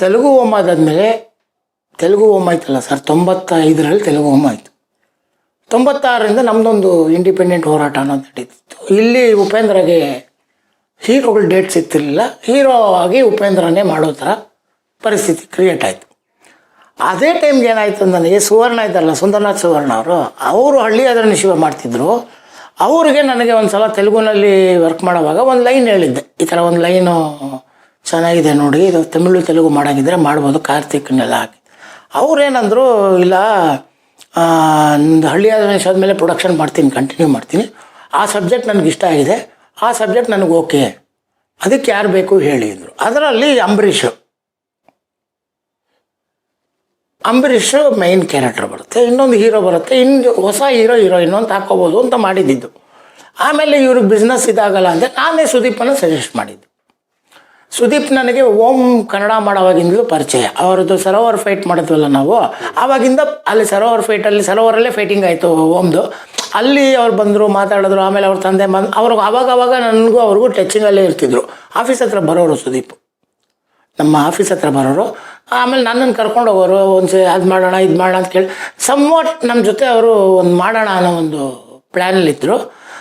ತೆಲುಗು ಹೋಮ ಆದಮೇಲೆ ತೆಲುಗು ಓಮ್ ಆಯ್ತಲ್ಲ ಸರ್, ತೊಂಬತ್ತೈದರಲ್ಲಿ ತೆಲುಗು ಹೋಮ ಆಯಿತು. ತೊಂಬತ್ತಾರರಿಂದ ನಮ್ಮದೊಂದು ಇಂಡಿಪೆಂಡೆಂಟ್ ಹೋರಾಟ ಅನ್ನೋದು ನಡೀತಿತ್ತು. ಇಲ್ಲಿ ಉಪೇಂದ್ರಗೆ ಹೀರೋಗಳು ಡೇಟ್ ಸಿಗ್ತಿರ್ಲಿಲ್ಲ. ಹೀರೋ ಆಗಿ ಉಪೇಂದ್ರನೇ ಮಾಡೋ ಥರ ಪರಿಸ್ಥಿತಿ ಕ್ರಿಯೇಟ್ ಆಯಿತು. ಅದೇ ಟೈಮ್ಗೆ ಏನಾಯಿತು ನನಗೆ ಸುವರ್ಣ ಇದ್ದಾರಲ್ಲ ಸುಂದರನಾಥ್ ಸುವರ್ಣ ಅವರು ಅವರು ಹಳ್ಳಿ ಅದನ್ನು ಶಿವ ಮಾಡ್ತಿದ್ರು. ಅವ್ರಿಗೆ ನನಗೆ ಒಂದು ಸಲ ತೆಲುಗುನಲ್ಲಿ ವರ್ಕ್ ಮಾಡೋವಾಗ ಒಂದು ಲೈನ್ ಹೇಳಿದ್ದೆ. ಈ ಥರ ಒಂದು ಲೈನು ಚೆನ್ನಾಗಿದೆ ನೋಡಿ, ಇದು ತಮಿಳು, ತೆಲುಗು ಮಾಡಾಗಿದ್ರೆ ಮಾಡ್ಬೋದು, ಕಾರ್ತಿಕ್ನೆಲ್ಲ ಹಾಕಿ. ಅವ್ರೇನಂದ್ರು, ಇಲ್ಲ ನಂದು ಹಳ್ಳಿ ಆದಮೇಲೆ ಆದಮೇಲೆ ಪ್ರೊಡಕ್ಷನ್ ಮಾಡ್ತೀನಿ ಕಂಟಿನ್ಯೂ ಮಾಡ್ತೀನಿ. ಆ ಸಬ್ಜೆಕ್ಟ್ ನನಗೆ ಇಷ್ಟ ಆಗಿದೆ, ಆ ಸಬ್ಜೆಕ್ಟ್ ನನಗೆ ಓಕೆ ಅದಕ್ಕೆ ಯಾರು ಬೇಕು ಹೇಳಿ ಅಂದರು. ಅದರಲ್ಲಿ ಅಂಬರೀಷ್. ಅಂಬರೀಷ್ ಮೈನ್ ಕ್ಯಾರೆಕ್ಟರ್ ಬರುತ್ತೆ, ಇನ್ನೊಂದು ಹೀರೋ ಬರುತ್ತೆ ಇನ್ನು ಹೊಸ ಹೀರೋ ಹೀರೋಯಿನ್ ಅಂತ ಹಾಕೋಬೋದು ಅಂತ ಮಾಡಿದ್ದಿದ್ದು. ಆಮೇಲೆ ಇವ್ರಿಗೆ ಬಿಸ್ನೆಸ್ ಇದಾಗಲ್ಲ ಅಂದರೆ ನಾನೇ ಸುದೀಪನ್ನು ಸಜೆಸ್ಟ್ ಮಾಡಿದ್ದು. ಸುದೀಪ್ ನನಗೆ ಓಂ ಕನ್ನಡ ಮಾಡೋವಾಗಿಂದಲೂ ಪರಿಚಯ. ಅವರದ್ದು ಸರೋವರ್ ಫೈಟ್ ಮಾಡಿದ್ವಲ್ಲ ನಾವು, ಆವಾಗಿಂದ ಅಲ್ಲಿ ಸರೋವರ್ ಫೈಟಲ್ಲಿ ಸರೋವರಲ್ಲೇ ಫೈಟಿಂಗ್ ಆಯಿತು ಓಮ್ದು. ಅಲ್ಲಿ ಅವ್ರು ಬಂದರು, ಮಾತಾಡಿದ್ರು, ಆಮೇಲೆ ಅವ್ರ ತಂದೆ ಬಂದು ಅವ್ರಿಗೆ ಅವಾಗ ಅವಾಗ ನನಗೂ ಅವ್ರಿಗೂ ಟಚಿಂಗಲ್ಲೇ ಇರ್ತಿದ್ರು. ಆಫೀಸ್ ಹತ್ರ ಬರೋರು ಸುದೀಪ್. ನಮ್ಮ ಆಫೀಸ್ ಹತ್ರ ಬರೋರು. ಆಮೇಲೆ ನನ್ನನ್ನು ಕರ್ಕೊಂಡು ಹೋಗೋರು ಒಂದು ಅದು ಮಾಡೋಣ, ಇದು ಮಾಡೋಣ ಅಂತ ಕೇಳಿ ಸಮ್ವಾಟ್ ನಮ್ಮ ಜೊತೆ ಅವರು ಒಂದು ಮಾಡೋಣ ಅನ್ನೋ ಒಂದು ಪ್ಲ್ಯಾನಲ್ಲಿದ್ದರು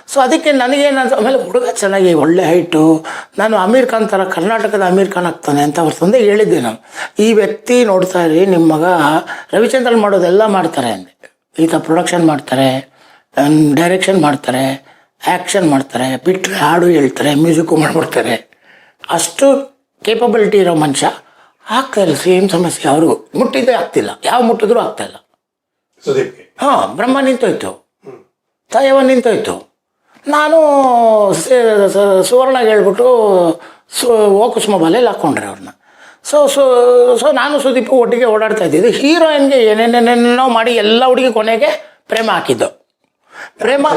ಸೊ ಅದಕ್ಕೆ ನನಗೆ ನಾನು ಆಮೇಲೆ ಹುಡುಗ ಚೆನ್ನಾಗಿ ಒಳ್ಳೆ ಹೈಟು ನಾನು ಅಮೀರ್ ಖಾನ್ ಥರ ಕರ್ನಾಟಕದ ಅಮೀರ್ ಖಾನ್ ಆಗ್ತಾನೆ ಅಂತ ಅವ್ರ ತಂದೆ ಹೇಳಿದ್ದೆ ನಾನು. ಈ ವ್ಯಕ್ತಿ ನೋಡ್ತಾ ಇರಿ ನಿಮ್ಮ ಮಗ ರವಿಚಂದ್ರನ್ ಮಾಡೋದೆಲ್ಲ ಮಾಡ್ತಾರೆ ಅಂದೆ. ಈತ ಪ್ರೊಡಕ್ಷನ್ ಮಾಡ್ತಾರೆ ಡೈರೆಕ್ಷನ್ ಮಾಡ್ತಾರೆ ಆ್ಯಕ್ಷನ್ ಮಾಡ್ತಾರೆ ಬಿಟ್ಟರೆ ಹಾಡು ಹೇಳ್ತಾರೆ ಮ್ಯೂಸಿಕ್ಕು ಮಾಡಿಬಿಡ್ತಾರೆ. ಅಷ್ಟು ಕೇಪಬಿಲಿಟಿ ಇರೋ ಮನುಷ್ಯ. ಆಗ್ತಾ ಇಲ್ಲ ಸೇಮ್ ಸಮಸ್ಯೆ. ಅವ್ರಿಗೂ ಮುಟ್ಟಿದ್ದೇ ಆಗ್ತಿಲ್ಲ. ಯಾವ ಮುಟ್ಟಿದ್ರೂ ಆಗ್ತಾಯಿಲ್ಲ ಹಾಂ ಬ್ರಹ್ಮ ನಿಂತೋಯ್ತು. ತಾಯವ ನಿಂತೋಯ್ತು. ನಾನು ಸುವರ್ಣ ಹೇಳ್ಬಿಟ್ಟು ಸು ಓ ಕುಸುಮ ಹಾಕ್ಕೊಂಡ್ರೆ ಅವ್ರನ್ನ. ಸೊ ಸೊ ಸೊ ನಾನು ಸುದೀಪ್ ಒಟ್ಟಿಗೆ ಓಡಾಡ್ತಾ ಇದ್ದಿದ್ದು. ಹೀರೋಯಿನ್ಗೆ ಏನೇನೇನೇನೋ ಮಾಡಿ ಎಲ್ಲ ಹುಡುಗಿ ಕೊನೆಗೆ ಪ್ರೇಮ ಹಾಕಿದ್ದು. ಪ್ರೇಮ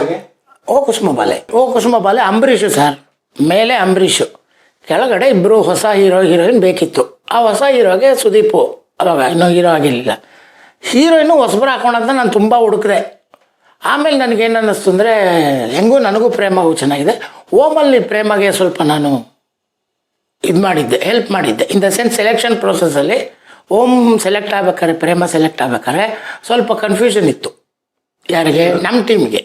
ಓ ಕುಸುಮ ಬಾಲೆ ಓ ಕುಸುಮ ಬಾಲೆ ಅಂಬರೀಷು ಸರ್. ಮೇಲೆ ಅಂಬರೀಷು. ಕೆಳಗಡೆ ಇಬ್ಬರು ಹೊಸ ಹೀರೋ, ಹೀರೋಯಿನ್ ಬೇಕಿತ್ತು. ಆ ಹೊಸ ಹೀರೋಗೆ ಸುದೀಪು. ಅವಾಗ ಇನ್ನೂ ಹೀರೋ ಆಗಿರಲಿಲ್ಲ. ಹೀರೋಯಿನು ಹೊಸಬ್ರು ಹಾಕೊಂಡಂತ ನಾನು ತುಂಬ ಹುಡುಕಿದೆ. ಆಮೇಲೆ ನನಗೇನು ಅನ್ನಿಸ್ತು ಅಂದರೆ, ಹೆಂಗೂ ನನಗೂ ಪ್ರೇಮವು ಚೆನ್ನಾಗಿದೆ. ಓಮಲ್ಲಿ ಪ್ರೇಮಗೆ ಸ್ವಲ್ಪ ನಾನು ಇದು ಮಾಡಿದ್ದೆ ಹೆಲ್ಪ್ ಮಾಡಿದ್ದೆ. ಇನ್ ದ ಸೆನ್ಸ್ ಸೆಲೆಕ್ಷನ್ ಪ್ರೋಸೆಸ್ಸಲ್ಲಿ ಓಮ್ ಸೆಲೆಕ್ಟ್ ಆಗ್ಬೇಕಾದ್ರೆ, ಪ್ರೇಮ ಸೆಲೆಕ್ಟ್ ಆಗ್ಬೇಕಾದ್ರೆ ಸ್ವಲ್ಪ ಕನ್ಫ್ಯೂಷನ್ ಇತ್ತು. ಯಾರಿಗೆ? ನಮ್ಮ ಟೀಮ್ಗೆ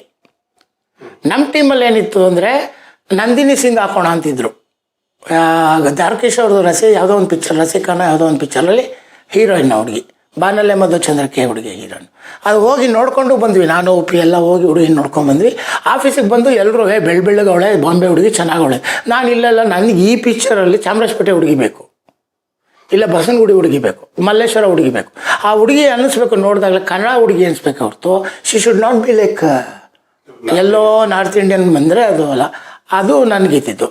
ನಮ್ಮ ಟೀಮಲ್ಲಿ ಏನಿತ್ತು ಅಂದರೆ, ನಂದಿನಿ ಸಿಂಗ್ ಹಾಕೋಣ ಅಂತಿದ್ರು. ದಾರ್ಕಿಶ್ ಅವ್ರದ್ದು ರಸಿ, ಯಾವುದೋ ಒಂದು ಪಿಕ್ಚರ್ ರಸಿಕಾನ ಯಾವುದೋ ಒಂದು ಪಿಕ್ಚರಲ್ಲಿ ಹೀರೋಯಿನ್ ಹುಡುಗಿ. ಬಾನಲ್ಲೆ ಮಧುಚಂದ್ರಕ್ಕೆ ಹುಡುಗಿ ಹೀರೋಯಿನ್ ಅದು ಹೋಗಿ ನೋಡ್ಕೊಂಡು ಬಂದ್ವಿ. ನಾನು, ಉಪ್ಪಿ ಎಲ್ಲ ಹೋಗಿ ಹುಡುಗಿ ನೋಡ್ಕೊಂಡು ಬಂದ್ವಿ. ಆಫೀಸಿಗೆ ಬಂದು ಎಲ್ಲರೂ ಹೇ ಬೆಳ್ ಬೆಳ್ಳಗವಳೆ ಬಾಂಬೆ ಹುಡುಗಿ ಚೆನ್ನಾಗವಳೆ ನಾನು ಇಲ್ಲೆಲ್ಲ, ನನಗೆ ಈ ಪಿಕ್ಚರಲ್ಲಿ ಚಾಮರಾಜಪೇಟೆ ಹುಡುಗಿ ಬೇಕು. ಇಲ್ಲ, ಬಸವನಗುಡಿ ಹುಡುಗಿ ಬೇಕು. ಮಲ್ಲೇಶ್ವರ ಹುಡುಗಿ ಬೇಕು. ಆ ಹುಡುಗಿ ಅನ್ನಿಸ್ಬೇಕು ನೋಡಿದಾಗಲೇ ಕನ್ನಡ ಹುಡುಗಿ ಅನಿಸ್ಬೇಕು ಹೊರತು she should not be like yellow north Indian ಬಂದರೆ ಅದು ಅಲ್ಲ. ಅದು ನನಗಿದ್ದಿದ್ದು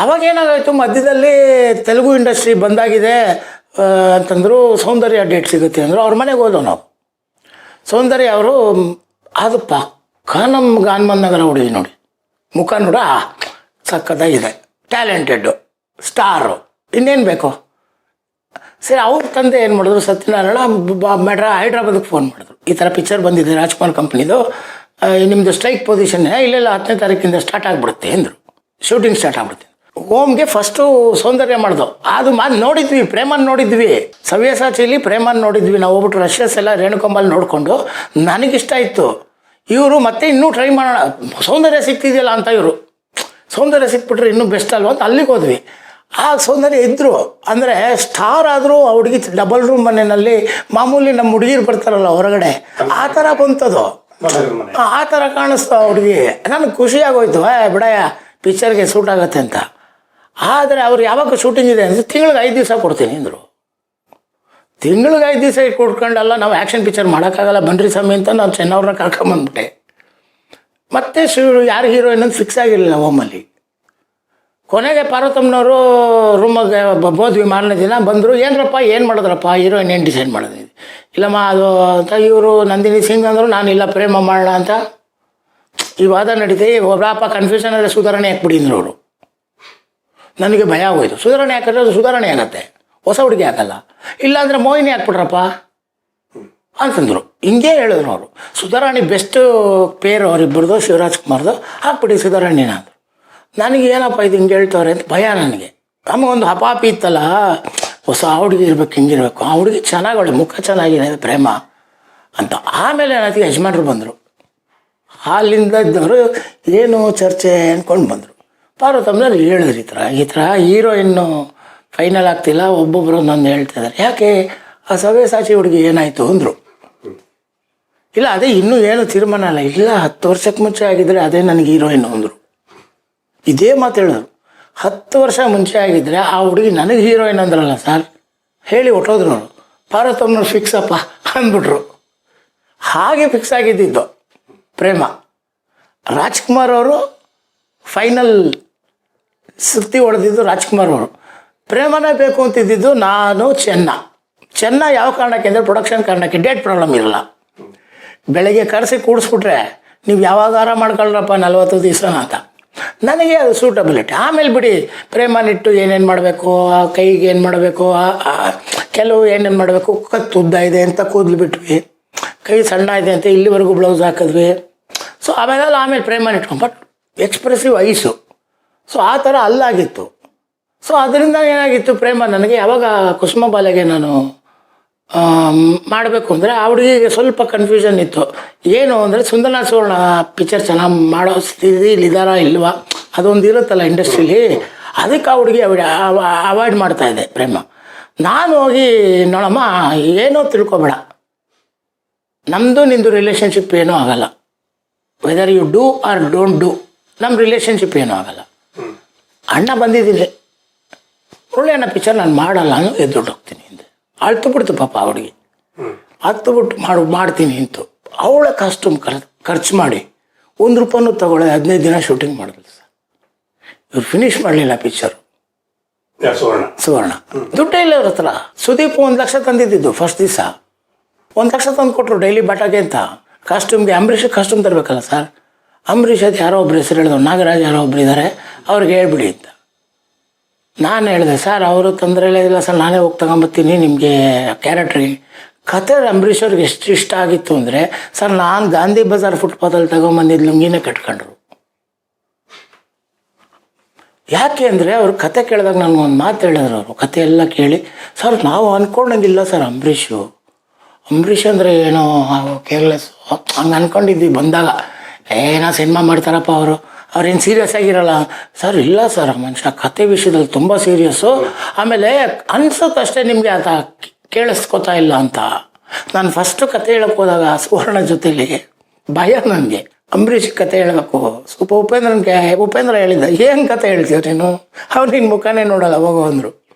ಆವಾಗ ಏನಾಗಾಯಿತು? ಮಧ್ಯದಲ್ಲಿ ತೆಲುಗು ಇಂಡಸ್ಟ್ರಿ ಬಂದಾಗಿದೆ. ಅಂತಂದ್ರು ಸೌಂದರ್ಯ ಡೇಟ್ ಸಿಗುತ್ತೆ ಅಂದರು ಅವ್ರ ಮನೆಗೆ ಹೋದವು ನಾವು. ಸೌಂದರ್ಯ ಅವರು ಅದು ಪಕ್ಕ ನಮ್ಮ ಗಾನ್ಮನ್ ನಗರ ಹುಡುಗಿ ನೋಡಿ. ಮುಖ ನೋಡ ಸಖತ್ತಾಗಿದೆ. ಟ್ಯಾಲೆಂಟೆಡ್ಡು ಸ್ಟಾರು ಇನ್ನೇನು ಬೇಕು? ಸರಿ, ಅವ್ರ ತಂದೆ ಏನು ಮಾಡಿದ್ರು? ಸತ್ಯನಾರಾಯಣ ಮೆಡ್ರಾ, ಹೈದ್ರಾಬಾದ್ಗೆ ಫೋನ್ ಮಾಡಿದ್ರು. ಈ ಥರ ಪಿಕ್ಚರ್ ಬಂದಿದೆ ರಾಜ್ಕುಮಾರ್ ಕಂಪ್ನಿದು ನಿಮ್ಮದು ಸ್ಟ್ರೈಕ್ ಪೊಸಿಷನ್ ಇಲ್ಲೆಲ್ಲ ಹತ್ತನೇ ತಾರೀಕಿಂದ ಸ್ಟಾರ್ಟ್ ಆಗಿಬಿಡುತ್ತೆ ಅಂದರು. ಶೂಟಿಂಗ್ ಸ್ಟಾರ್ಟ್ ಆಗ್ಬಿಡುತ್ತೆ. ಓಮ್ಗೆ ಫಸ್ಟು ಸೌಂದರ್ಯ ಮಾಡ್ದು ಅದು ಮಾ ನೋಡಿದ್ವಿ, ಪ್ರೇಮನ್ ನೋಡಿದ್ವಿ. ಸವ್ಯಸಾಚಿಲಿ ಪ್ರೇಮನ್ ನೋಡಿದ್ವಿ. ನಾವು ಹೋಗ್ಬಿಟ್ಟು ರಷ್ಯಸ್ ಎಲ್ಲ ರೇಣುಕಂಬಲ್ ನೋಡಿಕೊಂಡು ನನಗಿಷ್ಟ ಇತ್ತು. ಇವರು ಮತ್ತೆ ಇನ್ನೂ ಟ್ರೈ ಮಾಡೋಣ. ಸೌಂದರ್ಯ ಸಿಕ್ತಿದೆಯಲ್ಲ ಅಂತ ಇವರು. ಸೌಂದರ್ಯ ಸಿಕ್ಬಿಟ್ರೆ ಇನ್ನೂ ಬೆಸ್ಟ್ ಅಲ್ವಾ ಅಂತ ಅಲ್ಲಿಗೆ ಹೋದ್ವಿ. ಆ ಸೌಂದರ್ಯ ಇದ್ದರು ಅಂದರೆ ಸ್ಟಾರ್ ಆದರೂ ಆ ಹುಡುಗಿ ಡಬಲ್ ರೂಮ್ ಮನೆಯಲ್ಲಿ ಮಾಮೂಲಿ ನಮ್ಮ ಹುಡುಗಿರು ಬರ್ತಾರಲ್ಲ ಹೊರಗಡೆ. ಆ ಥರ ಬಂತದು. ಆ ಥರ ಕಾಣಿಸ್ತು ಹುಡುಗಿ. ನನಗೆ ಖುಷಿಯಾಗೋಯ್ತು ಬಿಡಯ್ಯ ಪಿಕ್ಚರ್ಗೆ ಸೂಟ್ ಆಗುತ್ತೆ ಅಂತ. ಆದರೆ ಅವ್ರು ಯಾವಾಗ ಶೂಟಿಂಗ್ ಇದೆ ಅಂದರೆ ತಿಂಗಳಿಗೆ ಐದು ದಿವಸ ಕೊಡ್ತೀನಿ ಅಂದರು. ತಿಂಗಳಿಗೆ ಐದು ದಿವಸ ಕೊಟ್ಕೊಂಡಲ್ಲ ನಾವು ಆ್ಯಕ್ಷನ್ ಪಿಕ್ಚರ್ ಮಾಡೋಕ್ಕಾಗಲ್ಲ, ಬನ್ರಿ ಸ್ವಾಮಿ ಅಂತ ನಾನು ಚೆನ್ನವ್ರನ್ನ ಕರ್ಕೊಂಬಂದ್ಬಿಟ್ಟೆ. ಮತ್ತೆ ಶು, ಯಾರು ಹೀರೋಯಿನ್ ಅಂತ ಫಿಕ್ಸ್ ಆಗಿರಲಿಲ್ಲ ಓಮಲ್ಲಿ ಕೊನೆಗೆ ಪಾರ್ವತಮ್ಮನವರು ರೂಮಗೆ ಬೋದ್ವಿ ಮಾರನೇ ದಿನ ಬಂದರು, ಏನರಪ್ಪ, ಏನು ಮಾಡಿದ್ರಪ್ಪ? ಹೀರೋಯಿನ್ ಏನು ಡಿಸೈಡ್ ಮಾಡಿದ್ವಿ ಇಲ್ಲಮ್ಮ, ಅದು, ಅಂತ ಇವರು ನಂದಿನಿ ಸಿಂಗ್ ಅಂದರು, ನಾನು ಇಲ್ಲ, ಪ್ರೇಮ ಮಾಡೋಣ ಅಂತ. ಈ ವಾದ ನಡೀತೆ ಒಬ್ಬರಪ್ಪ ಕನ್ಫ್ಯೂಷನ್ ಆದರೆ ಸುಧಾರಣೆ ಹಾಕ್ಬಿಡಿ ಅಂದ್ರು ಅವರು. ನನಗೆ ಭಯ ಆಗೋಯ್ತು. ಸುಧಾರಣೆ ಹಾಕಿದ್ರೆ ಅದು ಸುಧಾರಣೆ ಆಗತ್ತೆ. ಹೊಸ ಹುಡುಗಿ ಆಗಲ್ಲ. ಇಲ್ಲಾಂದರೆ ಮೋಹಿನಿ ಹಾಕ್ಬಿಟ್ರಪ್ಪ? ಅಂತಂದರು. ಹಿಂಗೆ ಹೇಳಿದ್ರು ಅವರು. ಸುಧಾರಾಣಿ ಬೆಸ್ಟ್ ಪೇರ್ ಅವರಿಬ್ಬರದು ಶಿವರಾಜ್ ಕುಮಾರ್ದು, ಹಾಕ್ಬಿಡಿ ಸುಧಾರಾಣಿ ಅಂದರು. ನನಗೆ ಏನಪ್ಪ ಇದು ಹಿಂಗೆ ಹೇಳ್ತವ್ರೆ ಅಂತ ಭಯ ನನಗೆ. ಒಂದು ಹಪಾಪಿ ಇತ್ತಲ್ಲ, ಹೊಸ ಹುಡುಗಿ ಇರ್ಬೇಕು ಹಿಂಗಿರ್ಬೇಕು ಆ ಹುಡುಗಿ ಚೆನ್ನಾಗಿ ಒಳ್ಳೆ ಮುಖ ಚೆನ್ನಾಗಿದೆ, ಪ್ರೇಮ ಅಂತ. ಆಮೇಲೆ ನನಗೆ ಯಜಮಾನ್ರು ಬಂದರು. ಅಲ್ಲಿಂದ ಇದ್ದವರು, ಏನು ಚರ್ಚೆ? ಅಂದ್ಕೊಂಡು ಬಂದರು. ಪಾರ್ವತಮ್ಮನಲ್ಲಿ ಹೇಳಿದ್ರು ಈ ಥರ. ಈ ಥರ ಹೀರೋಯಿನ್ನು ಫೈನಲ್ ಆಗ್ತಿಲ್ಲ ಒಬ್ಬೊಬ್ಬರು ಒಂದೊಂದು ಹೇಳ್ತಾ ಇದ್ದಾರೆ. ಯಾಕೆ? ಆ ಸವ್ಯಸಾಚಿ ಹುಡುಗಿ ಏನಾಯಿತು ಅಂದರು. ಇಲ್ಲ, ಅದೇ ಇನ್ನೂ ಏನು ತೀರ್ಮಾನ ಅಲ್ಲ ಇಲ್ಲ, ಹತ್ತು ವರ್ಷಕ್ಕೆ ಮುಂಚೆ ಆಗಿದ್ರೆ ಅದೇ ನನಗೆ ಹೀರೋಯಿನ್ ಅಂದರು. ಇದೇ ಮಾತು ಹೇಳಿದ್ರು ಹತ್ತು ವರ್ಷ ಮುಂಚೆ ಆಗಿದ್ರೆ ಆ ಹುಡುಗಿ ನನಗೆ ಹೀರೋಯಿನ್ ಅಂದ್ರಲ್ಲ ಸರ್ ಹೇಳಿ ಹೊಟ್ಟೋದ್ರು ಅವರು. ಪಾರ್ವತಮ್ಮನವ್ರು ಫಿಕ್ಸ್ ಅಪ್ಪ ಅಂದ್ಬಿಟ್ರು. ಹಾಗೆ ಫಿಕ್ಸ್ ಆಗಿದ್ದಿದ್ದು ಪ್ರೇಮ. ರಾಜ್ಕುಮಾರ್ ಅವರು ಫೈನಲ್ ಸುತ್ತಿ ಹೊಡೆದಿದ್ದು ರಾಜ್ಕುಮಾರ್ ಅವರು. ಪ್ರೇಮನೇ ಬೇಕು ಅಂತಿದ್ದಿದ್ದು ನಾನು ಚೆನ್ನ. ಚೆನ್ನ ಯಾವ ಕಾರಣಕ್ಕೆ ಅಂದರೆ ಪ್ರೊಡಕ್ಷನ್ ಕಾರಣಕ್ಕೆ. ಡೇಟ್ ಪ್ರಾಬ್ಲಮ್ ಇರಲ್ಲ. ಬೆಳಗ್ಗೆ ಕರೆಸಿ ಕೂಡಿಸ್ಬಿಟ್ರೆ ನೀವು ಯಾವಾಗ ಆರಾಮ ಮಾಡ್ಕೊಳ್ರಪ್ಪ ನಲ್ವತ್ತು ದಿವಸ ಅಂತ. ನನಗೆ ಅದು ಸೂಟಬಿಲಿಟಿ ಆಮೇಲೆ ಬಿಡಿ, ಪ್ರೇಮನಿಟ್ಟು ಏನೇನು ಮಾಡಬೇಕು, ಆ ಕೈಗೆ ಏನು ಮಾಡಬೇಕು ಕೆಲವು ಏನೇನು ಮಾಡಬೇಕು, ಕತ್ತು ಉದ್ದ ಇದೆ ಅಂತ ಕೂದಲು ಬಿಟ್ವಿ. ಕೈ ಸಣ್ಣ ಇದೆ ಅಂತ ಇಲ್ಲಿವರೆಗೂ ಬ್ಲೌಸ್ ಹಾಕಿದ್ವಿ. ಸೊ ಆಮೇಲೆ ಆಮೇಲೆ ಪ್ರೇಮನಿಟ್ಕೊಂಡು ಬಟ್ ಎಕ್ಸ್ಪ್ರೆಸಿವ್ ಐಸು. ಸೊ ಆ ಥರ ಅಲ್ಲಾಗಿತ್ತು. ಸೊ ಅದರಿಂದ ಏನಾಗಿತ್ತು ಪ್ರೇಮ, ನನಗೆ ಯಾವಾಗ ಕುಸುಮ ಬಾಲೆಗೆ ನಾನು ಮಾಡಬೇಕು ಅಂದರೆ ಆ ಹುಡುಗಿಗೆ ಸ್ವಲ್ಪ ಕನ್ಫ್ಯೂಷನ್ ಇತ್ತು. ಏನು ಅಂದರೆ ಸುಂದರನಾಥ್ ಸುವರ್ಣ ಪಿಕ್ಚರ್ ಚೆನ್ನಾಗಿ ಮಾಡೋ ಸ್ಥಿತಿ ಇಲ್ಲಿದಾರ ಇಲ್ವಾ? ಅದೊಂದು ಇರುತ್ತಲ್ಲ ಇಂಡಸ್ಟ್ರೀಲಿ ಅದಕ್ಕೆ ಆ ಹುಡುಗಿ ಅವಾಯ್ಡ್ ಮಾಡ್ತಾ ಇದೆ ಪ್ರೇಮ. ನಾನು ಹೋಗಿ, ನೋಡಮ್ಮ, ಏನೋ ತಿಳ್ಕೊಬೇಡ. ನಮ್ಮದು ನಿಂದು ರಿಲೇಷನ್ಶಿಪ್ ಏನೂ ಆಗಲ್ಲ. Whether you do or don't do ನಮ್ಮ ರಿಲೇಷನ್ಶಿಪ್ ಏನೂ ಆಗಲ್ಲ. ಅಣ್ಣ ಬಂದಿದ್ದಿಲ್ಲ ಒಳ್ಳೆ ಅಣ್ಣ ಪಿಕ್ಚರ್ ನಾನು ಮಾಡಲ್ಲ ಅನ್ನೋ ಎದ್ದು ಹೋಗ್ತೀನಿ ಹಿಂದೆ ಅಳ್ತು ಬಿಡ್ತು ಪಾಪ ಅವಳಿಗೆ. ಅತ್ತು ಹತ್ತು ಬಿಟ್ಟು ಮಾಡು ಮಾಡ್ತೀನಿ ಅಂತ. ಅವಳ ಕಾಸ್ಟ್ಯೂಮ್ ಖರ್ ಖರ್ಚು ಮಾಡಿ ಒಂದು ರೂಪಾಯಿನೂ ತಗೊಳ್ಳಿ ಹದಿನೈದು ದಿನ ಶೂಟಿಂಗ್ ಮಾಡಿದ್ರು ಸರ್. ಇವ್ರು ಫಿನಿಷ್ ಮಾಡಲಿಲ್ಲ ಪಿಕ್ಚರ್ ಸುವರ್ಣ? ಸುವರ್ಣ. ದುಡ್ಡೇ ಇಲ್ಲ ಅವ್ರ ಹತ್ರ. ಸುದೀಪ್ ಒಂದು ಲಕ್ಷ ತಂದಿದ್ದಿದ್ದು ಫಸ್ಟ್ ದಿವಸ. ಒಂದು ಲಕ್ಷ ತಂದು ಕೊಟ್ಟರು ಡೈಲಿ ಬಟಾಗೆ ಅಂತ ಕಾಸ್ಟ್ಯೂಮ್ಗೆ ಅಂಬರೀಷ್ ಕಾಸ್ಟ್ಯೂಮ್ ತರಬೇಕಲ್ಲ ಸರ್. ಅಂಬರೀಷ್ ಅದು ಯಾರೋ ಒಬ್ರು ಹೆಸರು ಹೇಳಿದ್ರು, ನಾಗರಾಜ್ ಯಾರೋ ಒಬ್ರು ಇದ್ದಾರೆ ಅವ್ರಿಗೆ ಹೇಳ್ಬಿಡಿ ಅಂತ. ನಾನು ಹೇಳಿದೆ, ಸರ್, ಅವರು ತೊಂದರೆ ಇಲ್ಲ ಸರ್, ನಾನೇ ಹೋಗಿ ತಗೊಂಬತ್ತೀನಿ, ನಿಮಗೆ ಕ್ಯಾರೆಕ್ಟ್ರಿ ಕತೆ ಅಂಬರೀಷ್ ಅವ್ರಿಗೆ ಎಷ್ಟು ಇಷ್ಟ ಆಗಿತ್ತು ಅಂದರೆ, ಸರ್, ನಾನು ಗಾಂಧಿ ಬಜಾರ್ ಫುಟ್ಪಾತಲ್ಲಿ ತಗೊಂಬಂದಿದ್ದು ಲುಂಗಿನೇ ಕಟ್ಕೊಂಡ್ರು. ಯಾಕೆ ಅಂದರೆ, ಅವ್ರು ಕತೆ ಕೇಳಿದಾಗ ಒಂದು ಮಾತು ಹೇಳಿದ್ರು ಅವರು, ಕತೆ ಎಲ್ಲ ಕೇಳಿ, ಸರ್, ನಾವು ಅಂದ್ಕೊಂಡಂಗಿಲ್ಲ ಸರ್ ಅಂಬರೀಷು. ಅಂಬರೀಷ್ ಅಂದರೆ ಏನೋ ಕೇರ್ಲೆಸ್, ಹಂಗೆ ಅಂದ್ಕೊಂಡಿದ್ವಿ ಬಂದಾಗ. ಏನೋ ಸಿನಿಮಾ ಮಾಡ್ತಾರಪ್ಪ ಅವರು. ಅವ್ರೇನು ಸೀರಿಯಸ್ ಆಗಿರಲ್ಲ? ಸರ್ ಇಲ್ಲ ಸರ್ ಮನುಷ್ಯ ಕತೆ ವಿಷಯದಲ್ಲಿ ತುಂಬ ಸೀರಿಯಸ್ಸು ಆಮೇಲೆ ಅನ್ಸುತ್ತಷ್ಟೇ ನಿಮಗೆ ಆತ ಕೇಳಿಸ್ಕೊತಾ ಇಲ್ಲ ಅಂತ. ನಾನು ಫಸ್ಟು ಕತೆ ಹೇಳಕ್ಕೆ ಹೋದಾಗ ಸುವರ್ಣ ಜೊತೆಲಿ ಭಯ ನನಗೆ ಅಂಬರೀಷ್ ಕತೆ ಹೇಳಬೇಕು. ಸ್ವಲ್ಪ ಉಪೇಂದ್ರನ್ಗೆ ಉಪೇಂದ್ರ ಹೇಳಿದ್ದ. ಏನು ಕತೆ ಹೇಳ್ತೀಯ ನೀನು? ಅವ್ರು ನಿನ್ನ ಮುಖನೇ ನೋಡಲ್ಲ, ಹೋಗೋ ಅಂದರು.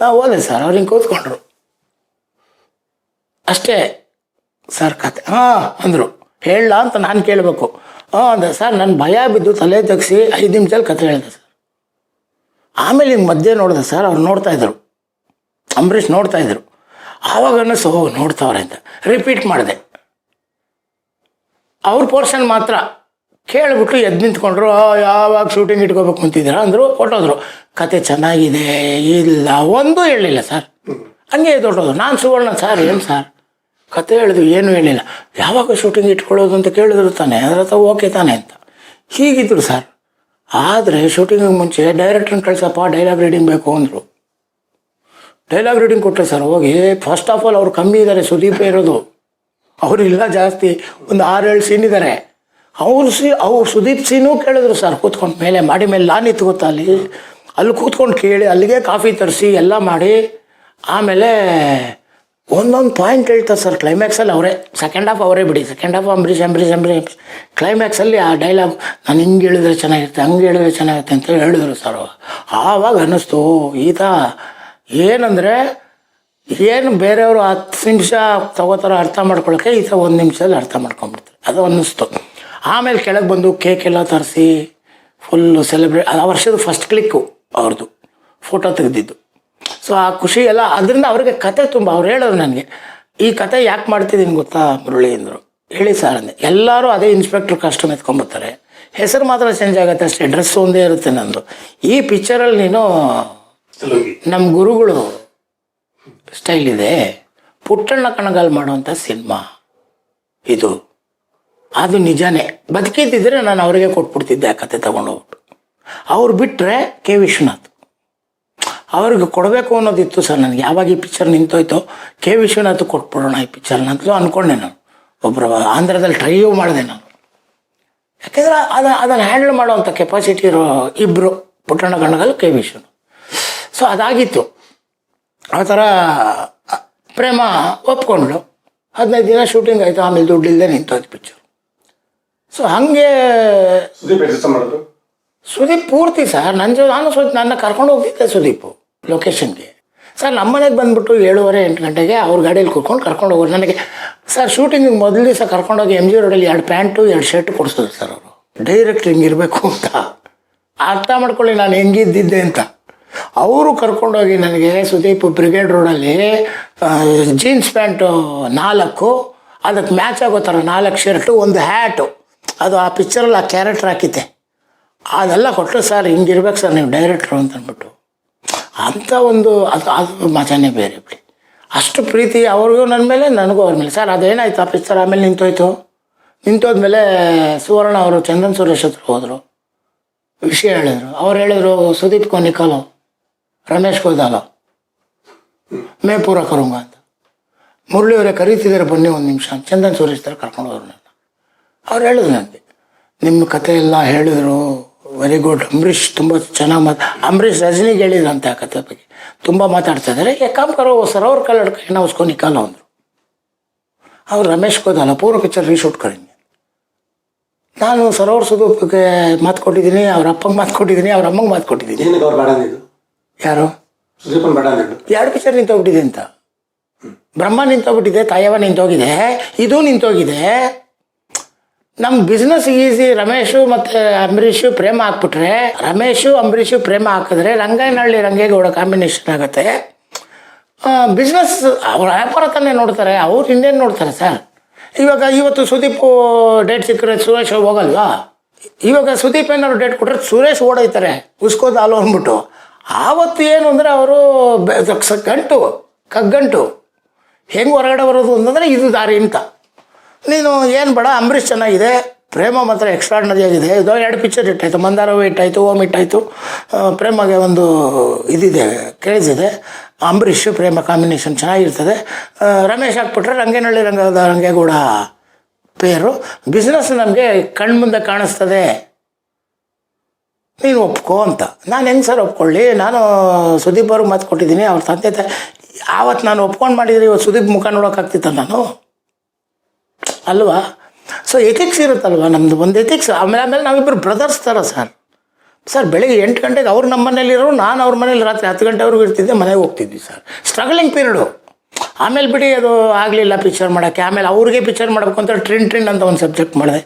ನಾವು ಹೋದೆ ಸರ್ ಅವ್ರು ಹಿಂಗೆ ಕೂತ್ಕೊಂಡ್ರು. ಅಷ್ಟೇ ಸರ್ ಕತೆ. ಹಾಂ, ಅಂದರು. ಹೇಳ ಅಂತ ನಾನು ಕೇಳಬೇಕು. ಹ್ಞೂ ಅಂದ ಸರ್ ನನ್ನ ಭಯ ಬಿದ್ದು ತಲೆ ತೆಗ್ಸಿ ಐದು ನಿಮಿಷದಲ್ಲಿ ಕತೆ ಹೇಳಿದೆ ಸರ್. ಆಮೇಲೆ ಹಿಂಗೆ ಮಧ್ಯೆ ನೋಡಿದೆ ಸರ್ ಅವ್ರು ನೋಡ್ತಾ ಇದ್ರು. ಅಂಬರೀಷ್ ನೋಡ್ತಾ ಇದ್ರು. ಆವಾಗ ಅನ್ನಿಸ್ತು ಓ ನೋಡ್ತಾವ್ರೆ ಅಂತ. ರಿಪೀಟ್ ಮಾಡಿದೆ. ಅವ್ರ ಪೋರ್ಷನ್ ಮಾತ್ರ. ಕೇಳಿಬಿಟ್ಟು ಎದ್ದು ನಿಂತ್ಕೊಂಡ್ರು "ಆ, ಯಾವಾಗ ಶೂಟಿಂಗ್ ಇಟ್ಕೋಬೇಕು ಅಂತಿದ್ದೀರ? ಅಂದರು ಹೊಟ್ಟೋದ್ರು ಕತೆ ಚೆನ್ನಾಗಿದೆ ಇಲ್ಲ ಒಂದೂ ಹೇಳಲಿಲ್ಲ ಸರ್. ಹಂಗೆ ದೊಡ್ಡದು. ನಾನು ಸುವರ್ಣ ಸರ್ ಏನು ಸರ್? ಕತೆ ಹೇಳಿದ್ವಿ ಏನೂ ಹೇಳಿಲ್ಲ. ಯಾವಾಗ ಶೂಟಿಂಗ್ ಇಟ್ಕೊಳ್ಳೋದು ಅಂತ ಕೇಳಿದ್ರು ತಾನೆ, ಅದ್ರ ಹತ್ರ ಓಕೆ ತಾನೆ ಅಂತ. ಹೀಗಿದ್ರು ಸರ್ ಆದರೆ ಶೂಟಿಂಗಿಗೆ ಮುಂಚೆ ಡೈರೆಕ್ಟ್ರನ್ನ ಕಳ್ಸಪ್ಪ ಡೈಲಾಗ್ ರೀಡಿಂಗ್ ಬೇಕು ಅಂದರು. ಡೈಲಾಗ್ ರೀಡಿಂಗ್ ಕೊಟ್ಟರೆ ಸರ್ ಹೋಗಿ ಫಸ್ಟ್ ಆಫ್ ಆಲ್ ಅವ್ರು ಕಮ್ಮಿ ಇದ್ದಾರೆ ಸುದೀಪ್ ಇರೋದು. ಅವರಿಲ್ಲ ಜಾಸ್ತಿ, ಒಂದು ಆರು ಏಳು ಸೀನ್ ಇದ್ದಾರೆ ಅವ್ರು ಸಿ, ಅವ್ರು ಸುದೀಪ್ ಸೀನು ಕೇಳಿದ್ರು ಸರ್ ಕೂತ್ಕೊಂಡು ಮೇಲೆ, ಮಾಡಿ ಮೇಲೆ ಲಾನ್ ಇತ್ತು ಗೊತ್ತಾ ಅಲ್ಲಿ? ಅಲ್ಲಿ ಕೂತ್ಕೊಂಡು ಕೇಳಿ, ಅಲ್ಲಿಗೆ ಕಾಫಿ ತರಿಸಿ, ಎಲ್ಲ ಮಾಡಿ, ಆಮೇಲೆ ಒಂದೊಂದು ಪಾಯಿಂಟ್ ಹೇಳ್ತಾರೆ ಸರ್ ಕ್ಲೈಮ್ಯಾಕ್ಸಲ್ಲಿ ಅವರೇ. ಸೆಕೆಂಡ್ ಹಾಫ್ ಅವರೇ ಬಿಡಿ. Second half Ambareesh Ambareesh Ambareesh. ಕ್ಲೈಮ್ಯಾಕ್ಸಲ್ಲಿ ಆ ಡೈಲಾಗ್ ನಾನು ಹಿಂಗೆ ಹೇಳಿದ್ರೆ ಚೆನ್ನಾಗಿರುತ್ತೆ, ಹಂಗೆ ಹೇಳಿದ್ರೆ ಚೆನ್ನಾಗಿರುತ್ತೆ ಅಂತ ಹೇಳಿದ್ರು ಸರ್ ಆವಾಗ ಅನ್ನಿಸ್ತು, ಈತ ಏನಂದರೆ ಏನು ಬೇರೆಯವರು ಹತ್ತು ನಿಮಿಷ ತಗೋತಾರೋ ಅರ್ಥ ಮಾಡ್ಕೊಳಕ್ಕೆ ಈತ ಒಂದು ನಿಮಿಷದಲ್ಲಿ ಅರ್ಥ ಮಾಡ್ಕೊಂಡ್ಬಿಡ್ತಾರೆ. ಅದು ಅನ್ನಿಸ್ತು. ಆಮೇಲೆ ಕೆಳಗೆ ಬಂದು ಕೇಕ್ ಎಲ್ಲ ತರಿಸಿ ಫುಲ್ಲು ಸೆಲೆಬ್ರೇಟ್ ಆ ವರ್ಷದ ಫಸ್ಟ್ ಕ್ಲಿಕ್ಕು ಅವ್ರದ್ದು ಫೋಟೋ ತೆಗೆದಿದ್ದು. ಸೊ ಆ ಖುಷಿ ಎಲ್ಲ ಅದರಿಂದ ಅವ್ರಿಗೆ ಕತೆ ತುಂಬ ಅವ್ರು ಹೇಳೋರು ನನಗೆ. ಈ ಕತೆ ಯಾಕೆ ಮಾಡ್ತಿದ್ದೀನಿ ಗೊತ್ತಾ ಮುರಳಿ ಅಂದರು ಹೇಳಿ ಸರ್ ಅಂದೆ. ಎಲ್ಲರೂ ಅದೇ ಇನ್ಸ್ಪೆಕ್ಟ್ರ್ ಕಾಸ್ಟ್ಯೂಮ್ ಎತ್ಕೊಂಬರ್ತಾರೆ ಹೆಸರು ಮಾತ್ರ ಚೇಂಜ್ ಆಗುತ್ತೆ ಅಷ್ಟೇ ಡ್ರೆಸ್ ಒಂದೇ ಇರುತ್ತೆ ನಂದು. ಈ ಪಿಕ್ಚರಲ್ಲಿ ನೀನು ನಮ್ಮ ಗುರುಗಳು ಸ್ಟೈಲ್ ಇದೆ. ಪುಟ್ಟಣ್ಣ ಕಣಗಾಲ್ ಮಾಡುವಂಥ ಸಿನಿಮಾ ಇದು. ಅದು ನಿಜಾನೇ. ಬದುಕಿದ್ದಿದ್ರೆ ನಾನು ಅವರಿಗೆ ಕೊಟ್ಬಿಡ್ತಿದ್ದೆ ಆ ಕತೆ ತಗೊಂಡೋಗ್ಬಿಟ್ಟು. ಅವ್ರು ಬಿಟ್ಟರೆ ಕೆ. ವಿಶ್ವನಾಥ್. ಅವ್ರಿಗೆ ಕೊಡಬೇಕು ಅನ್ನೋದಿತ್ತು ಸರ್ ನನಗೆ. ಯಾವಾಗ ಈ ಪಿಕ್ಚರ್ ನಿಂತೋಯ್ತೋ ಕೆ. ವಿಶ್ವನಾಥ್ ಕೊಟ್ಬಿಡೋಣ ಈ ಪಿಕ್ಚರ್ನ ಅಂತಲೂ ಅಂದ್ಕೊಂಡೆ ನಾನು. ಒಬ್ಬರು ಆಂಧ್ರದಲ್ಲಿ ಟ್ರೈಯೂ ಮಾಡಿದೆ ನಾನು. ಯಾಕೆಂದ್ರೆ ಅದ ಅದನ್ನು ಹ್ಯಾಂಡಲ್ ಮಾಡೋವಂಥ ಕೆಪಾಸಿಟಿ ಇರೋ ಇಬ್ಬರು ಪುಟ್ಟಣ್ಣ ಗಣ್ಣಗಲ್ ಕೆ. ವಿಶ್ವನಾಥ್. ಸೊ ಅದಾಗಿತ್ತು. ಆ ಥರ ಪ್ರೇಮ ಒಪ್ಕೊಂಡ್ಳು. ಹದಿನೈದು ದಿನ ಶೂಟಿಂಗ್ ಆಯಿತು ಆಮೇಲೆ ದುಡ್ಡಿಲ್ಲದೆ ನಿಂತೋಯ್ತು ಪಿಕ್ಚರ್ ಸೊ ಹಾಗೆ ಸುದೀಪ್ ಪೂರ್ತಿ ಸರ್. ನನ್ನ ಜೊ ನಾನು ಸ್ವಲ್ಪ ನನ್ನ ಕರ್ಕೊಂಡು ಹೋಗ್ತಿದ್ದೆ ಸುದೀಪು. ಲೊಕೇಶನ್ಗೆ. ಸರ್, ನಮ್ಮ ಮನೆಗೆ ಬಂದ್ಬಿಟ್ಟು ಏಳುವರೆ ಎಂಟು ಗಂಟೆಗೆ ಅವ್ರ ಗಾಡಿಯಲ್ಲಿ ಕೂತ್ಕೊಂಡು ಕರ್ಕೊಂಡು ಹೋಗೋರು. ನನಗೆ, ಸರ್, ಶೂಟಿಂಗಿಗೆ ಮೊದಲು ದಿವಸ ಕರ್ಕೊಂಡೋಗಿ ಎಂ ಜಿ ರೋಡಲ್ಲಿ ಎರಡು ಪ್ಯಾಂಟು, ಎರಡು ಶರ್ಟ್ ಕೊಡಿಸಿದ್ರು ಸರ್ ಅವರು. ಡೈರೆಕ್ಟ್ ಹಿಂಗಿರಬೇಕು ಅಂತ. ಅರ್ಥ ಮಾಡ್ಕೊಳ್ಳಿ, ನಾನು ಹೆಂಗಿದ್ದಿದ್ದೆ ಅಂತ. ಅವರು ಕರ್ಕೊಂಡೋಗಿ ನನಗೆ ಸುದೀಪ್ ಬ್ರಿಗೇಡ್ ರೋಡಲ್ಲಿ ಜೀನ್ಸ್ ಪ್ಯಾಂಟು ನಾಲ್ಕು ಅದಕ್ಕೆ ಮ್ಯಾಚ್ ಆಗೋ ಥರ ನಾಲ್ಕು ಶರ್ಟು, ಒಂದು ಹ್ಯಾಟು ಅದು ಆ ಪಿಕ್ಚರಲ್ಲಿ ಆ ಕ್ಯಾರೆಕ್ಟರ್ ಹಾಕಿದ್ದೆ. ಅದೆಲ್ಲ ಕೊಟ್ಟರು ಸರ್ ಹಿಂಗಿರ್ಬೇಕು ಸರ್, ನೀವು ಡೈರೆಕ್ಟ್ರು ಅಂತ ಅಂದ್ಬಿಟ್ಟು. ಅಂಥ ಒಂದು ಅದು ಅದು ಮಜಾನೇ ಬೇರೆ ಬಿಡಿ. ಅಷ್ಟು ಪ್ರೀತಿ ಅವ್ರಿಗೂ ನನ್ನ ಮೇಲೆ, ನನಗೂ ಅವ್ರ ಮೇಲೆ. ಸರ್, ಅದೇನಾಯ್ತು? ಆಫೀಸ್ ಸರ್ ಆಮೇಲೆ ನಿಂತೋಯ್ತು. ನಿಂತೋದ್ಮೇಲೆ ಸುವರ್ಣ ಅವರು, ಚಂದನ್ ಸುರೇಶ್ ಹತ್ರ ಹೋದರು. ವಿಷಯ ಹೇಳಿದ್ರು. ಅವ್ರು ಹೇಳಿದ್ರು, ಸುದೀಪ್ ಕೊನಿಕಲು, ರಮೇಶ್ ಕೋದಾಲ ಮೇ ಪೂರ ಕರುಂಗ ಅಂತ. ಮುರಳಿ ಅವರೇ ಕರೀತಿದ್ದಾರೆ, ಬನ್ನಿ ಒಂದು ನಿಮಿಷ ಚಂದನ್ ಸುರೇಶ್ ಥರ ಕರ್ಕೊಂಡು ಹೋದ್ರು ನನ್ನ. ಅವ್ರು ಹೇಳಿದ್ರು ನನಗೆ ನಿಮ್ಮ ಕಥೆ ಎಲ್ಲ ಹೇಳಿದರು. ವೆರಿ ಗುಡ್ ಅಂಬರೀಷ್ ತುಂಬ ಚೆನ್ನಾಗಿ ಮಾತು ಅಂಬರೀಷ್ ರಜನಿಗೆ ಹೇಳಿದ್ರಂತೆ ಆ ಕಥೆ ಬಗ್ಗೆ. ತುಂಬ ಮಾತಾಡ್ತಾ ಇದ್ದಾರೆ. ಕಾಮ್ ಕರೋ ಸರ್ ಅವ್ರ ಕಾಲ ಹಿಡ್ಕೊಂಡು ನಾವು ಉಸ್ಕೊ ಕಾಲ ಅಂದರು ಅವ್ರು ರಮೇಶ್ ಗೋದಾಲ ಪೂರ್ವ ಪಿಕ್ಚರ್ ರೀಶೂಟ್ ಕಡಿಮೆ ನಾನು ಸರೋವರ್ ಸುದೂಪ್ಗೆ ಮಾತು ಕೊಟ್ಟಿದ್ದೀನಿ ಅವ್ರ ಅಪ್ಪಂಗೆ ಮಾತು ಕೊಟ್ಟಿದ್ದೀನಿ ಅವ್ರ ಅಮ್ಮಂಗೆ ಮಾತು ಕೊಟ್ಟಿದ್ದೀನಿ. ಯಾರು? ಎರಡು ಪಿಕ್ಚರ್ ನಿಂತೋಗ್ಬಿಟ್ಟಿದೆ ಅಂತ. ಬ್ರಹ್ಮ ನಿಂತೋಗ್ಬಿಟ್ಟಿದೆ ತಾಯವ ನಿಂತೋಗಿದೆ ಇದು ನಿಂತೋಗಿದೆ. ನಮ್ಮ ಬಿಸ್ನೆಸ್ ಈಸಿ ರಮೇಶು ಮತ್ತು ಅಂಬರೀಷು ಪ್ರೇಮ ಹಾಕ್ಬಿಟ್ರೆ ರಮೇಶು, ಅಂಬರೀಷು ಪ್ರೇಮ ಹಾಕಿದ್ರೆ ರಂಗನಹಳ್ಳಿ ರಂಗೇಗೌಡ ಕಾಂಬಿನೇಷನ್ ಆಗುತ್ತೆ. ಬಿಸ್ನೆಸ್ ಅವ್ರ ವ್ಯಾಪಾರ ತಾನೇ ನೋಡ್ತಾರೆ, ಅವ್ರು ಇನ್ನೇನು ನೋಡ್ತಾರೆ ಸರ್ ಇವಾಗ ಇವತ್ತು ಸುದೀಪ್ ಡೇಟ್ ಸಿಕ್ಕರೆ ಸುರೇಶ್ ಹೋಗಲ್ವಾ? ಇವಾಗ ಸುದೀಪ್ ಏನಾದ್ರು ಡೇಟ್ ಕೊಟ್ಟರೆ ಸುರೇಶ್ ಓಡೋಯ್ತಾರೆ, ಉಸ್ಕೋದು ಹಾಲು ಅಂದ್ಬಿಟ್ಟು. ಆವತ್ತು ಏನು ಅಂದರೆ ಅವರು ಗಂಟು, ಕಗ್ಗಂಟು. ಹೆಂಗೆ ಹೊರಗಡೆ ಬರೋದು ಅಂತಂದರೆ ಇದು ದಾರಿ ಅಂತ. ನೀನು ಏನು ಬೇಡ, ಅಂಬರೀಷ್ ಚೆನ್ನಾಗಿದೆ. ಪ್ರೇಮ ಮಾತ್ರ ಎಕ್ಸ್ಟ್ರಾಡ್ನರಿ ಆಗಿದೆ. ಇದು ಎರಡು ಪಿಕ್ಚರ್ ಇಟ್ಟಾಯಿತು. ಮಂದಾರವೇ ಇಟ್ಟಾಯಿತು ಓಮ್ ಇಟ್ಟಾಯಿತು. ಪ್ರೇಮಗೆ ಒಂದು ಇದಿದೆ ಕೇಳಿಸಿದೆ ಅಂಬರೀಷ್ ಪ್ರೇಮ ಕಾಂಬಿನೇಷನ್ ಚೆನ್ನಾಗಿರ್ತದೆ. ರಮೇಶ್ ಹಾಕ್ಬಿಟ್ರೆ ರಂಗೇನಹಳ್ಳಿ ರಂಗದ ರಂಗೇಗೌಡ ಪೇರು. ಬಿಸ್ನೆಸ್ ನಮಗೆ ಕಣ್ಮುಂದೆ ಕಾಣಿಸ್ತದೆ. ನೀನು ಒಪ್ಕೋ ಅಂತ. ನಾನು ಹೆಂಗೆ ಸರ್ ಒಪ್ಕೊಳ್ಳಿ? ನಾನು ಸುದೀಪ್ ಅವ್ರಿಗೆ ಮಾತು ಕೊಟ್ಟಿದ್ದೀನಿ. ಅವ್ರ ತಂದೆ ಆವತ್ತು ನಾನು ಒಪ್ಕೊಂಡು ಮಾಡಿದರೆ ಇವತ್ತು ಸುದೀಪ್ ಮುಖ ನೋಡೋಕ್ಕಾಗ್ತಿತ್ತ ನಾನು? ಅಲ್ವಾ? ಸೊ ಎಥಿಕ್ಸ್ ಇರುತ್ತಲ್ವ ನಮ್ಮದು ಒಂದು ಎಥಿಕ್ಸ್ ಆಮೇಲೆ ಆಮೇಲೆ ನಾವಿಬ್ಬರು ಬ್ರದರ್ಸ್ ಥರ ಸರ್ ಸರ್ ಬೆಳಿಗ್ಗೆ ಎಂಟು ಗಂಟೆಗೆ ಅವ್ರು ನಮ್ಮ ಮನೇಲಿರೋರು ನಾನು ಅವ್ರ ಮನೇಲಿ ರಾತ್ರಿ ಹತ್ತು ಗಂಟೆವರೆಗೂ ಇರ್ತಿದ್ದೆ, ಮನೆಗೆ ಹೋಗ್ತಿದ್ವಿ ಸರ್ ಸ್ಟ್ರಗಲಿಂಗ್ ಪೀರಿಯಡು ಆಮೇಲೆ ಬಿಡಿ, ಅದು ಆಗಲಿಲ್ಲ ಪಿಕ್ಚರ್ ಮಾಡೋಕ್ಕೆ. ಆಮೇಲೆ ಅವ್ರಿಗೆ ಪಿಕ್ಚರ್ ಮಾಡಬೇಕು ಅಂತ ಟ್ರಿನ್ ಟ್ರಿನ್ ಅಂತ ಒಂದು ಸಬ್ಜೆಕ್ಟ್ ಮಾಡಿದೆ.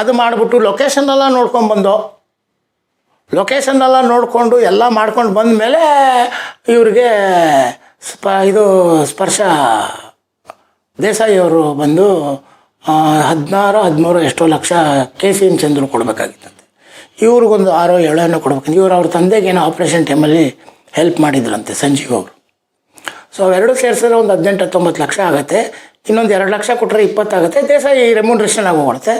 ಅದು ಮಾಡಿಬಿಟ್ಟು ಲೊಕೇಶನ್ ಎಲ್ಲ ನೋಡ್ಕೊಂಡ್ಬಂದು ಲೊಕೇಶನ್ ಎಲ್ಲ ನೋಡಿಕೊಂಡು, ಎಲ್ಲ ಮಾಡ್ಕೊಂಡು ಬಂದ ಮೇಲೆ ಇವ್ರಿಗೆ ಸ್ಪ, ಇದು ಸ್ಪರ್ಶ ದೇಸಾಯಿ ಅವರು ಬಂದು ಹದಿನಾರು, ಹದಿಮೂರು ಎಷ್ಟೋ lakh K C N Chandru ಕೊಡಬೇಕಾಗಿತ್ತಂತೆ. ಇವ್ರಿಗೊಂದು ಆರೋ ಏಳೋ ಏನೋ ಕೊಡ್ಬೇಕಂತ ಇವರು ಅವ್ರ ತಂದೆಗೆ ಏನೋ ಆಪ್ರೇಷನ್ ಟೈಮಲ್ಲಿ ಹೆಲ್ಪ್ ಮಾಡಿದ್ರಂತೆ, ಸಂಜೀವ್ ಅವರು. ಸೊ ಅವೆರಡು ಸೇರಿಸಿದ್ರೆ ಒಂದು ಹದಿನೆಂಟು, ಹತ್ತೊಂಬತ್ತು ಲಕ್ಷ ಆಗುತ್ತೆ. ಇನ್ನೊಂದು ಎರಡು ಲಕ್ಷ ಕೊಟ್ಟರೆ ಇಪ್ಪತ್ತಾಗುತ್ತೆ ದೇಸಾಯಿ ರೆಮ್ಯೂನ್ರೇಷನ್ ಆಗೋಗುತ್ತೆ.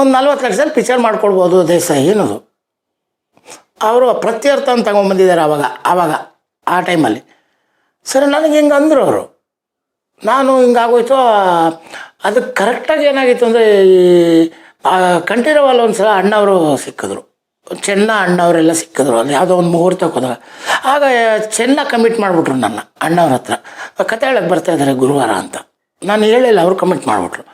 ಒಂದು ನಲ್ವತ್ತು ಲಕ್ಷದಲ್ಲಿ ಪಿಕ್ಚರ್ ಮಾಡ್ಕೊಳ್ಬೋದು ದೇಸಾಯಿ ಅನ್ನೋದು. ಅವರು ಪ್ರತ್ಯರ್ಥ ಅಂತ ತಗೊಂಬಂದಿದ್ದಾರೆ ಆವಾಗ ಆವಾಗ, ಆ ಟೈಮಲ್ಲಿ ಸರಿ, ನನಗೆ ಹಿಂಗೆ ಅಂದರು ಅವರು. ನಾನು ಹಿಂಗಾಗೋಯ್ತು ಅದಕ್ಕೆ ಕರೆಕ್ಟಾಗಿ ಏನಾಗಿತ್ತು ಅಂದರೆ ಈ ಕಂಠೀರವಲ್ಲ ಒಂದು ಸಲ ಅಣ್ಣವರು ಸಿಕ್ಕಿದ್ರು. ಚೆನ್ನ ಅಣ್ಣವರೆಲ್ಲ ಸಿಕ್ಕಿದ್ರು. ಅಲ್ಲಿ ಯಾವುದೋ ಒಂದು ಮುಹೂರ್ತಕ್ಕೆ ಹೋದಾಗ ಆಗ ಚೆನ್ನ ಕಮಿಟ್ ಮಾಡಿಬಿಟ್ರು ನನ್ನ ಅಣ್ಣವ್ರ ಹತ್ರ. ಕತೆ ಹೇಳಕ್ಕೆ ಬರ್ತಾ ಇದ್ದಾರೆ ಗುರುವಾರ ಅಂತ. ನಾನು ಹೇಳಿಲ್ಲ, ಅವರು ಕಮಿಟ್ ಮಾಡಿಬಿಟ್ರು.